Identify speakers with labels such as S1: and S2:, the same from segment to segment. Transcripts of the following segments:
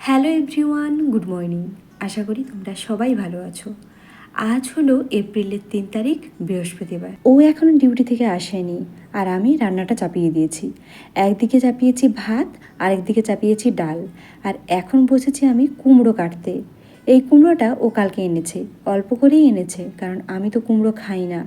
S1: Hello everyone, good morning. আশা করি তোমরা সবাই ভালো আছো। আজ হলো এপ্রিলের তিন তারিখ, বৃহস্পতিবার। ও এখনও ডিউটি থেকে আসেনি আর আমি রান্নাটা চাপিয়ে দিয়েছি। একদিকে চাপিয়েছি ভাত, আরেকদিকে চাপিয়েছি ডাল। আর এখন বসেছি আমি কুমড়ো কাটতে। এই কুমড়োটা ও কালকে এনেছে, অল্প করেই এনেছে, কারণ আমি তো কুমড়ো খাই না।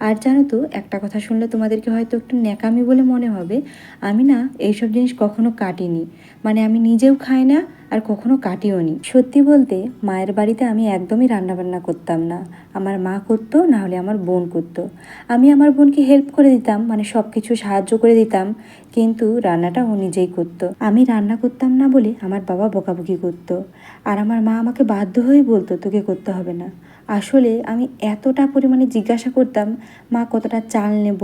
S1: আর জানো তো, একটা কথা শুনলে তোমাদেরকে হয়তো একটু ন্যাকামি বলে মনে হবে, আমি না এইসব জিনিস কখনো কাটিনি। মানে আমি নিজেও খাই না আর কখনো কাটিও নি। সত্যি বলতে, মায়ের বাড়িতে আমি একদমই রান্নাবান্না করতাম না। আমার মা করতো, না হলে আমার বোন করতো। আমি আমার বোনকে হেল্প করে দিতাম মানে সব কিছু সাহায্য করে দিতাম, কিন্তু রান্নাটা ও নিজেই করতো। আমি রান্না করতাম না বলে আমার বাবা বকাবকি করতো। আর আমার মা আমাকে বাধ্য হয়ে বলতো, তোকে করতে হবে না। আসলে আমি এতটা পরিমাণে জিজ্ঞাসা করতাম মা কতটা চাল নেব?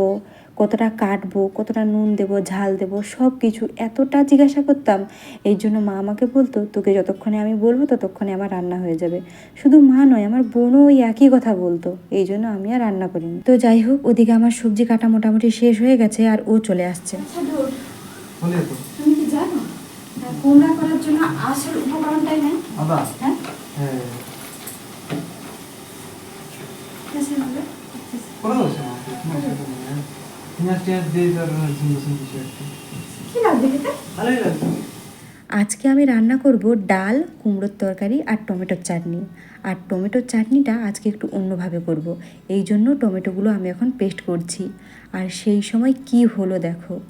S1: কতটা কাটবো? কতটা নুন দেব? ঝাল দেব? সব কিছু এতটা জিজ্ঞাসা করতাম এই জন্য মা আমাকে বলতো তোকে যতক্ষণে আমি বলব ততক্ষণে আমার রান্না হয়ে যাবে। শুধু মা নয় আমার বোনও ওই একই কথা বলতো এই জন্য আমি আর রান্না করিনি। তো যাই হোক ওদিকে আমার সবজি কাটা মোটামুটি শেষ হয়ে গেছে আর ও চলে আসছে। তুমি কি জানো? কুমড়া করার জন্য আসল উপকরণটাই নেই হ্যাঁ
S2: হ্যাঁ কোনো দোষ নেই পেঁয়াজ টিয়াজ দিয়ে তোর জিনিস কিছু একটা
S1: কি লাগবে খেতে
S2: ভালোই লাগছে
S1: আজকে আমি রান্না করব ডাল কুমড়োর তরকারি আর টমেটোর চাটনি। আর টমেটোর চাটনিটা আজকে একটু অন্যভাবে করব। এই জন্য টমেটোগুলো আমি এখন পেস্ট করছি। আর সেই সময় কি হলো দেখো।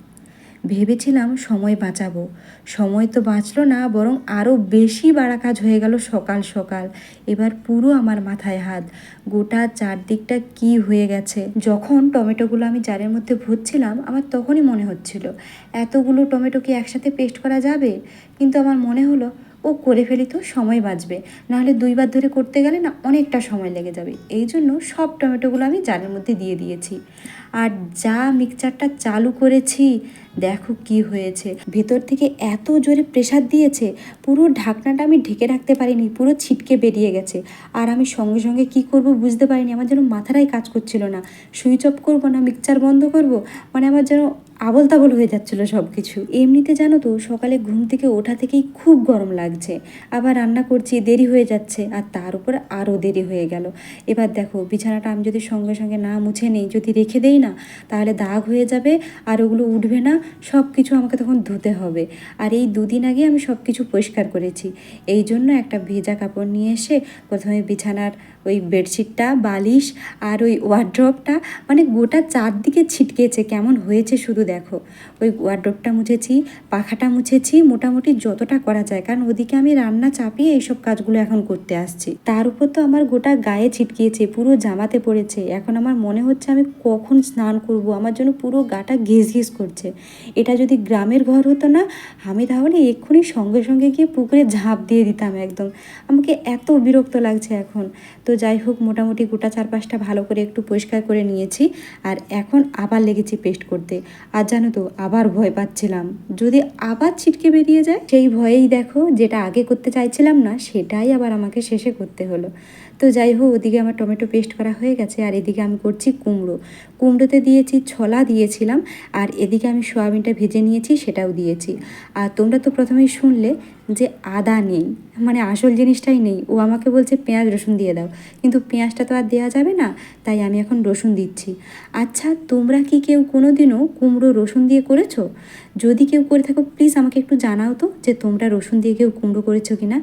S1: ভেবেছিলাম সময় বাঁচাবো। সময় তো বাঁচলো না, বরং আরও বেশি বাড়া কাজ হয়ে গেল সকাল সকাল। এবার পুরো আমার মাথায় হাত। গোটা চারদিকটা কি হয়ে গেছে? যখন টমেটোগুলো আমি জারের মধ্যে ভুজছিলাম, আমার তখনই মনে হচ্ছিল, এতগুলো টমেটো কি একসাথে পেস্ট করা যাবে? কিন্তু আমার মনে হলো ও করে ফেলি তো সময় বাঁচবে। নাহলে দুইবার ধরে করতে গেলে না অনেকটা সময় লেগে যাবে। এই জন্য সব টমেটোগুলো আমি জারের মধ্যে দিয়ে দিয়েছি। আর যা মিক্সচারটা চালু করেছি, দেখো কি হয়েছে। ভেতর থেকে এত জোরে প্রেসার দিয়েছে, পুরো ঢাকনাটা আমি ঢেকে রাখতে পারিনি, পুরো ছিটকে বেরিয়ে গেছে। আর আমি সঙ্গে সঙ্গে কি করব বুঝতে পারিনি, আমার যেন মাথাটাই কাজ করছিল না। সুইচ অফ করব না, মিক্সচার বন্ধ করব? মানে আমার যেন আবল তাবল হয়ে যাচ্ছিল সব কিছু এমনিতে জানো তো, সকালে ঘুম থেকে ওঠা থেকেই খুব গরম লাগছে। আবার রান্না করছি, দেরি হয়ে যাচ্ছে, আর তার উপর আরও দেরি হয়ে গেল। এবার দেখো, বিছানাটা আমি যদি সঙ্গে সঙ্গে না মুছে নেই, যদি রেখে দেই না, তাহলে দাগ হয়ে যাবে, আর ওগুলো উঠবে না সব কিছু আমাকে তখন ধুতে হবে। আর এই দুদিন আগে আমি সব কিছু পরিষ্কার করেছি। এই জন্য একটা ভেজা কাপড় নিয়ে এসে প্রথমে বিছানার ওই বেডশিটটা, বালিশ আর ওই ওয়ার্ড্রপটা মানে গোটা চারদিকে ছিটকেছে। কেমন হয়েছে শুধু দেখো। ওই ওয়ার্ড্রপটা মুছেছি, পাখাটা মুছেছি, মোটামুটি যতটা করা যায়। কারণ ওদিকে আমি রান্না চাপিয়ে এইসব কাজগুলো এখন করতে আসছি। তার উপর তো আমার গোটা গায়ে ছিটকিয়েছে পুরো জামাতে পড়েছে। এখন আমার মনে হচ্ছে আমি কখন স্নান করব? আমার জন্য পুরো গাটা ঘিস ঘিস করছে। এটা যদি গ্রামের ঘর হতো না, আমি তাহলে এক্ষুনি সঙ্গে সঙ্গে গিয়ে পুকুরে ঝাঁপ দিয়ে দিতাম একদম। আমাকে এত বিরক্ত লাগছে এখন। তো যাই হোক, মোটামুটি গোটা চারপাশটা ভালো করে একটু পরিষ্কার করে নিয়েছি আর এখন আবার লেগেছি পেস্ট করতে। আর জানো তো, আবার ভয় পাচ্ছিলাম। যদি আবার ছিটকে বেরিয়ে যায়, সেই ভয়েই দেখো, যেটা আগে করতে চাইছিলাম না, সেটাই আবার আমাকে শেষে করতে হলো। তো যাই হোক, ওদিকে আমার টমেটো পেস্ট করা হয়ে গেছে, আর এদিকে আমি করছি কুমড়ো। কুমড়োতে দিয়েছি ছোলা দিয়েছিলাম, আর এদিকে আমি সোয়াবিনটা ভেজে নিয়েছি, সেটাও দিয়েছি। আর তোমরা তো প্রথমেই শুনলে যে আদা নেই মানে আসল জিনিসটাই নেই। ও আমাকে বলছে, পেঁয়াজ রসুন দিয়ে দাও। কিন্তু পেঁয়াজটা তো আর দেওয়া যাবে না, তাই আমি এখন রসুন দিচ্ছি। আচ্ছা তোমরা কি কেউ কোনো দিনও কুমড়ো রসুন দিয়ে করেছ? যদি কেউ করে থাকো প্লিজ আমাকে একটু জানাও তো যে তোমরা রসুন দিয়ে কেউ কুমড়ো করেছ কি না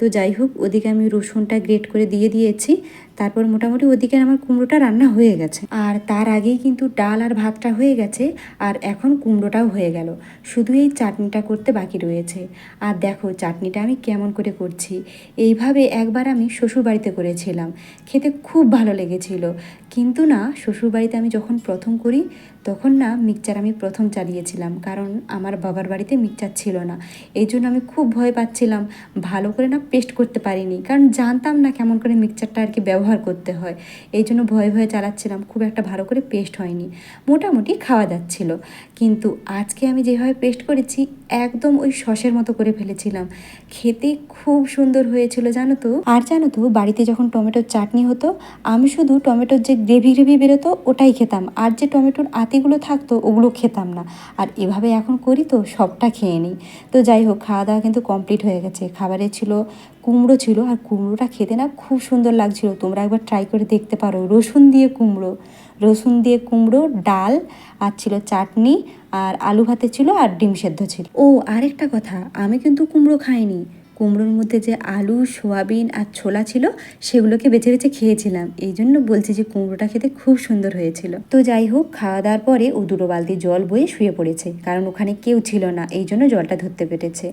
S1: তো যাই হোক, ওদিকে আমি রসুনটা গ্রেট করে দিয়ে দিয়েছি। তারপর মোটামুটি ওদিকে আমার কুমড়োটা রান্না হয়ে গেছে। আর তার আগেই কিন্তু ডাল আর ভাতটা হয়ে গেছে, আর এখন কুমড়োটাও হয়ে গেল। শুধু এই চাটনিটা করতে বাকি রয়েছে। আর দেখো, চাটনিটা আমি কেমন করে করছি। এইভাবে একবার আমি শ্বশুরবাড়িতে করেছিলাম। খেতে খুব ভালো লেগেছিল। কিন্তু না, শ্বশুরবাড়িতে আমি যখন প্রথম করি তখন না মিক্সচার আমি প্রথম চালিয়েছিলাম, কারণ আমার বাবার বাড়িতে মিক্সচার ছিল না। এই জন্য আমি খুব ভয় পাচ্ছিলাম, ভালো করে না পেস্ট করতে পারিনি, কারণ জানতাম না কেমন করে মিক্সচারটা আর কি ব্যবহার করতে হয়। এই জন্য ভয়ে ভয়ে চালাচ্ছিলাম, খুব একটা ভালো করে পেস্ট হয়নি, মোটামুটি খাওয়া যাচ্ছিল। কিন্তু আজকে আমি যেভাবে পেস্ট করেছি, একদম ওই সসের মতো করে ফেলেছিলাম। খেতে খুব সুন্দর হয়েছিল, জানো তো? আর জানো তো, বাড়িতে যখন টমেটোর চাটনি হতো, আমি শুধু টমেটোর যে গ্রেভি গ্রেভি বেরোতো, ওটাই খেতাম। আর যে টমেটোর আতিগুলো থাকতো, ওগুলো খেতাম না। আর এভাবে এখন করি তো, সবটা খেয়ে নিই। তো যাই হোক খাওয়া দাওয়া কিন্তু কমপ্লিট হয়ে গেছে। খাবারে ছিল কুমড়ো ছিল, আর কুমড়োটা খেতে না খুব সুন্দর লাগছিল। তোমরা একবার ট্রাই করে দেখতে পারো। রসুন দিয়ে কুমড়ো। রসুন দিয়ে কুমড়ো, ডাল, আর ছিল চাটনি, আর আলু ভাতে ছিল, আর ডিম সেদ্ধ ছিল। ও, আরেকটা কথা, আমি কিন্তু কুমড়ো খাইনি। কুমড়োর মধ্যে যে আলু, সোয়াবিন আর ছোলা ছিল, সেগুলোকে বেছে বেছে খেয়েছিলাম। এই জন্য বলছি যে কুমড়োটা খেতে খুব সুন্দর হয়েছিল। তো যাই হোক খাওয়া দাওয়ার পরে ও দুটো বালতি জল বয়ে শুয়ে পড়েছে, কারণ ওখানে কেউ ছিল না, এই জন্য জলটা ধরতে পেরেছে।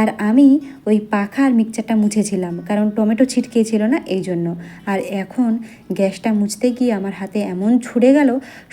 S1: আর আমি ওই পাখা আর মিক্সচারটা মুছেছিলাম, কারণ টমেটো ছিটকিয়েছিল না, এই জন্য। আর এখন গ্যাসটা মুছতে গিয়ে আমার হাতে এমন ছুড়ে গেল,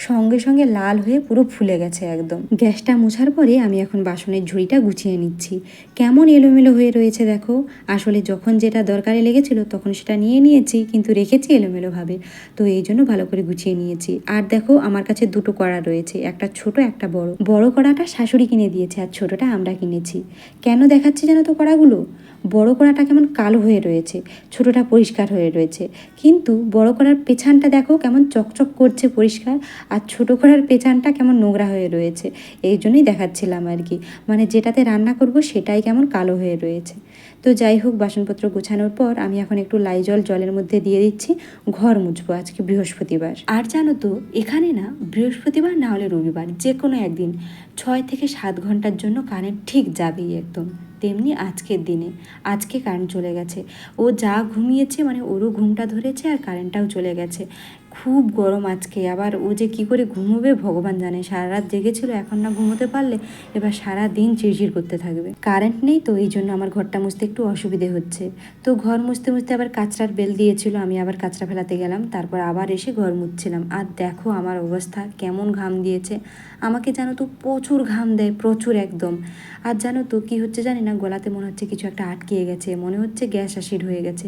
S1: সঙ্গে সঙ্গে লাল হয়ে পুরো ফুলে গেছে একদম। গ্যাসটা মুছার পরে আমি এখন বাসনের ঝুড়িটা গুছিয়ে নিচ্ছি। কেমন এলোমেলো হয়ে রয়েছে দেখো, আসলে যখন যেটা দরকারে লেগেছিল তখন সেটা নিয়ে নিয়েছি, কিন্তু রেখেছি এলোমেলোভাবে। তো এই জন্য ভালো করে গুছিয়ে নিয়েছি। আর দেখো, আমার কাছে দুটো কড়া রয়েছে, একটা ছোট, একটা বড়। বড় কড়াটা শাশুড়ি কিনে দিয়েছে আর ছোটটা আমরা কিনেছি। কেন দেখাচ্ছি জানো তো কড়াগুলো? বড় কড়াটা কেমন কালো হয়ে রয়েছে, ছোটটা পরিষ্কার হয়ে রয়েছে। কিন্তু বড় কড়ার পেছানটা দেখো কেমন চকচক করছে পরিষ্কার, আর ছোট কড়ার পেছানটা কেমন নোংরা হয়ে রয়েছে। এই জন্যই দেখাচ্ছিলাম আর কি। মানে যেটাতে রান্না করব সেটাই কেমন কালো হয়ে রয়েছে। তো যাই হোক, বাসনপত্র গোছানোর পর আমি এখন একটু লাইজল জলের মধ্যে দিয়ে দিচ্ছি, ঘর মুছবো আজকে বৃহস্পতিবার। আর জানো তো, এখানে না বৃহস্পতিবার না হলে রবিবার যে কোনো একদিন, ছয় থেকে সাত ঘণ্টার জন্য কারেন্ট ঠিক যাবেই একদম। তেমনি আজকের দিনে। আজকে কারেন্ট চলে গেছে। ও যা ঘুমিয়েছে মানে ওরও ঘুমটা ধরেছে আর কারেন্টটাও চলে গেছে। খুব গরম আজকে, আবার ও যে কি করে ঘুমোবে ভগবান জানে। সারা রাত জেগেছিল, এখন না ঘুমোতে পারলে এবার সারা দিন চিড়চিড় করতে থাকবে। কারেন্ট নেই তো, এই জন্য আমার ঘরটা মুছতে একটু অসুবিধে হচ্ছে। তো ঘর মুছতে মুছতে আবার কাঁচরার বেল দিয়েছিল, আমি আবার কাঁচরা ফেলাতে গেলাম। তারপর আবার এসে ঘর মুছছিলাম। আর দেখো আমার অবস্থা কেমন ঘাম দিয়েছে। আমাকে জানো তো প্রচুর ঘাম দেয়, প্রচুর একদম। আর জানো তো কি হচ্ছে জানি না, গলাতে মনে হচ্ছে কিছু একটা আটকিয়ে গেছে, মনে হচ্ছে গ্যাস অ্যাসিড হয়ে গেছে।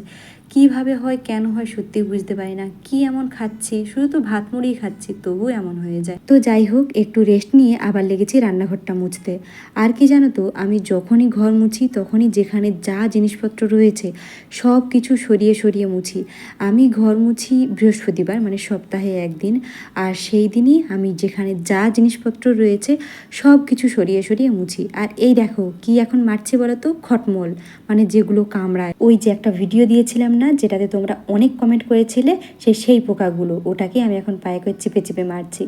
S1: কীভাবে হয়, কেন হয় সত্যি বুঝতে পারি না। কি এমন খাচ্ছি শুধু তো ভাত মুড়িই খাচ্ছি তবু এমন হয়ে যায়। তো যাই হোক, একটু রেস্ট নিয়ে আবার লেগেছি রান্নাঘরটা মুছতে। আর কি জানো তো, আমি যখনই ঘর মুছি, তখনই যেখানে যা জিনিসপত্র রয়েছে সব কিছু সরিয়ে সরিয়ে মুছি। আমি ঘর মুছি বৃহস্পতিবার মানে সপ্তাহে একদিন। আর সেই দিনই আমি যেখানে যা জিনিসপত্র রয়েছে সব কিছু সরিয়ে সরিয়ে মুছি। আর এই দেখো, কি এখন মারছে বলো তো? খটমল মানে যেগুলো কামড়ায়। ওই যে একটা ভিডিও দিয়েছিলাম না, যেটাতে তোমরা অনেক কমেন্ট করেছিলে, সে সেই পোকাগুলো। ওটাকে আমি এখন পায়ে করে চেপে চেপে মারছি।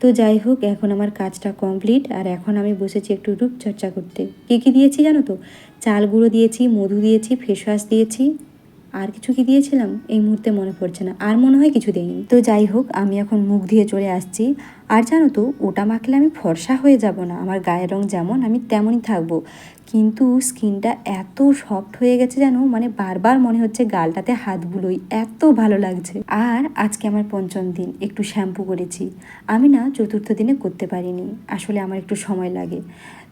S1: তো যাই হোক, এখন আমার কাজটা কমপ্লিট, আর এখন আমি বসেছি একটু রূপচর্চা করতে। কী কী দিয়েছি জানো তো? চাল গুঁড়ো দিয়েছি, মধু দিয়েছি, ফেস ওয়াশ দিয়েছি। আর কিছু কি দিয়েছিলাম? এই মুহূর্তে মনে পড়ছে না, আর মনে হয় কিছু দেয়নি তো যাই হোক, আমি এখন মুখ দিয়ে চলে আসছি। আর জানো তো, ওটা মাখলে আমি ফর্সা হয়ে যাব না, আমার গায়ের রং যেমন, আমি তেমনই থাকব। কিন্তু স্কিনটা এত সফট হয়ে গেছে যেন মানে বারবার মনে হচ্ছে গালটাতে হাত বুলোই। এত ভালো লাগছে। আর আজকে আমার পঞ্চম দিন, একটু শ্যাম্পু করেছি। আমি না চতুর্থ দিনে করতে পারিনি। আসলে আমার একটু সময় লাগে।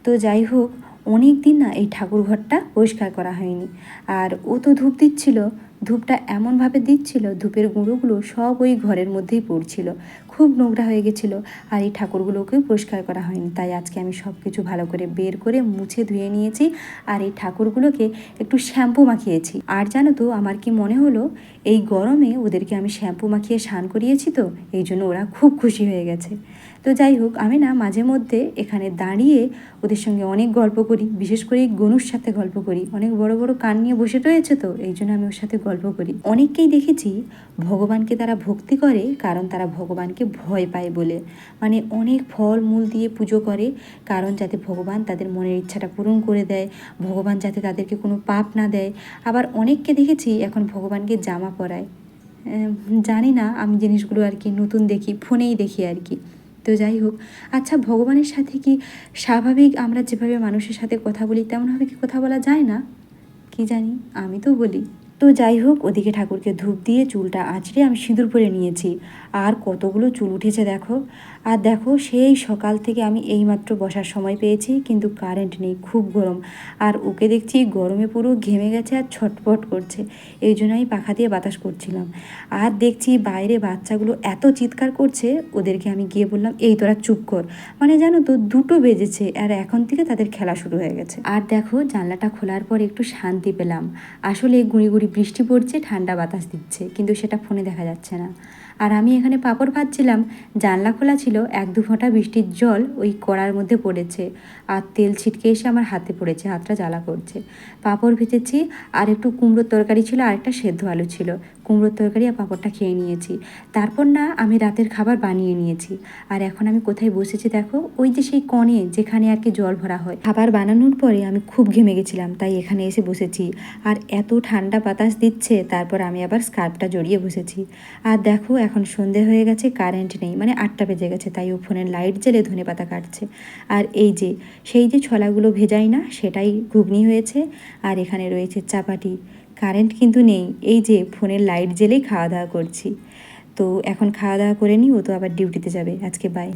S1: তো যাই হোক, অনেক দিন না এই ঠাকুর ঘরটা পরিষ্কার করা হয়নি। আর ও তো ধূপ দিচ্ছিল, ধূপটা এমনভাবে দিচ্ছিল, ধূপের গুঁড়োগুলো সব ওই ঘরের মধ্যেই পড়ছিল। খুব নোংরা হয়ে গেছিল। আর এই ঠাকুরগুলোকেও পরিষ্কার করা হয়নি। তাই আজকে আমি সব কিছু ভালো করে বের করে মুছে ধুয়ে নিয়েছি। আর এই ঠাকুরগুলোকে একটু শ্যাম্পু মাখিয়েছি। আর জানো তো, আমার কি মনে হলো, এই গরমে ওদেরকে আমি শ্যাম্পু মাখিয়ে স্নান করিয়েছি তো, এই জন্য ওরা খুব খুশি হয়ে গেছে। তো যাই হোক, আমি না মাঝে মধ্যে এখানে দাঁড়িয়ে ওদের সঙ্গে অনেক গল্প করি। বিশেষ করে এই গনুর সাথে গল্প করি। অনেক বড় বড় কান নিয়ে বসে রয়েছে তো, এই জন্য আমি ওর সাথে গল্প করি। অনেককেই দেখেছি, ভগবানকে তারা ভক্তি করে, কারণ তারা ভগবানকে ভয় পায় বলে। মানে অনেক ফল মূল দিয়ে পুজো করে, কারণ যাতে ভগবান তাদের মনের ইচ্ছাটা পূরণ করে দেয়, ভগবান যাতে তাদেরকে কোনো পাপ না দেয়। আবার অনেককে দেখেছি এখন ভগবানকে জামা পরায়। জানি না, আমি জিনিসগুলো আর কি নতুন দেখি, ফোনেই দেখি আর কি। তো যাই হোক আচ্ছা ভগবানের সাথে কি স্বাভাবিক আমরা যেভাবে মানুষের সাথে কথা বলি, তেমনভাবে কি কথা বলা যায় না? কি জানি, আমি তো বলি। তো যাই হোক, ওদিকে ঠাকুরকে ধূপ দিয়ে চুলটা আঁচড়ে আমি সিঁদুর পরে নিয়েছি। আর কতগুলো চুল উঠেছে দেখো। আর দেখো, সেই সকাল থেকে আমি এইমাত্র বসার সময় পেয়েছি, কিন্তু কারেন্ট নেই, খুব গরম। আর ওকে দেখছি গরমে পুরো ঘেমে গেছে আর ছটপট করছে। এই জন্য আমি পাখা দিয়ে বাতাস করছিলাম। আর দেখছি বাইরে বাচ্চাগুলো এত চিৎকার করছে, ওদেরকে আমি গিয়ে বললাম, এই তোরা চুপ কর। মানে জানো তো, দুটো বেজেছে, আর এখন থেকে তাদের খেলা শুরু হয়ে গেছে। আর দেখো, জানলাটা খোলার পর একটু শান্তি পেলাম। আসলে গুঁড়ি গুঁড়ি বৃষ্টি পড়ছে ঠান্ডা বাতাস দিচ্ছে কিন্তু সেটা ফোনে দেখা যাচ্ছে না। আর আমি এখানে পাঁপড় ভাজছিলাম। জানলা খোলা ছিল, এক দু ফোঁটা বৃষ্টির জল ওই কড়ার মধ্যে পড়েছে আর তেল ছিটকে এসে আমার হাতে পড়েছে, হাতটা জ্বালা করছে। পাঁপড় ভেজেছি আর একটু কুমড়োর তরকারি ছিল আর একটা সেদ্ধ আলু ছিল। কুমড়োর তরকারি আর পাঁপড়টা খেয়ে নিয়েছি। তারপর না আমি রাতের খাবার বানিয়ে নিয়েছি। আর এখন আমি কোথায় বসেছি দেখো? ওই যে সেই কণে যেখানে আর কি জল ভরা হয়। খাবার বানানোর পরে আমি খুব ঘেমে গেছিলাম, তাই এখানে এসে বসেছি। আর এত ঠান্ডা বাতাস দিচ্ছে, তারপর আমি আবার স্কার্ফটা জড়িয়ে বসেছি। আর দেখো এখন সন্ধে হয়ে গেছে কারেন্ট নেই। মানে আটটা বেজে গেছে, তাই ও ফোনের লাইট জেলে ধনে পাতা কাটছে। আর এই যে, সেই যে ছলাগুলো ভেজাই না, সেটাই ঘুগনি হয়েছে। আর এখানে রয়েছে চাপাটি। কারেন্ট কিন্তু নেই। এই যে ফোনের লাইট জেলেই খাওয়া দাওয়া করছি। তো এখন খাওয়া দাওয়া করে নিই, ও তো আবার ডিউটিতে যাবে। আজকে বাই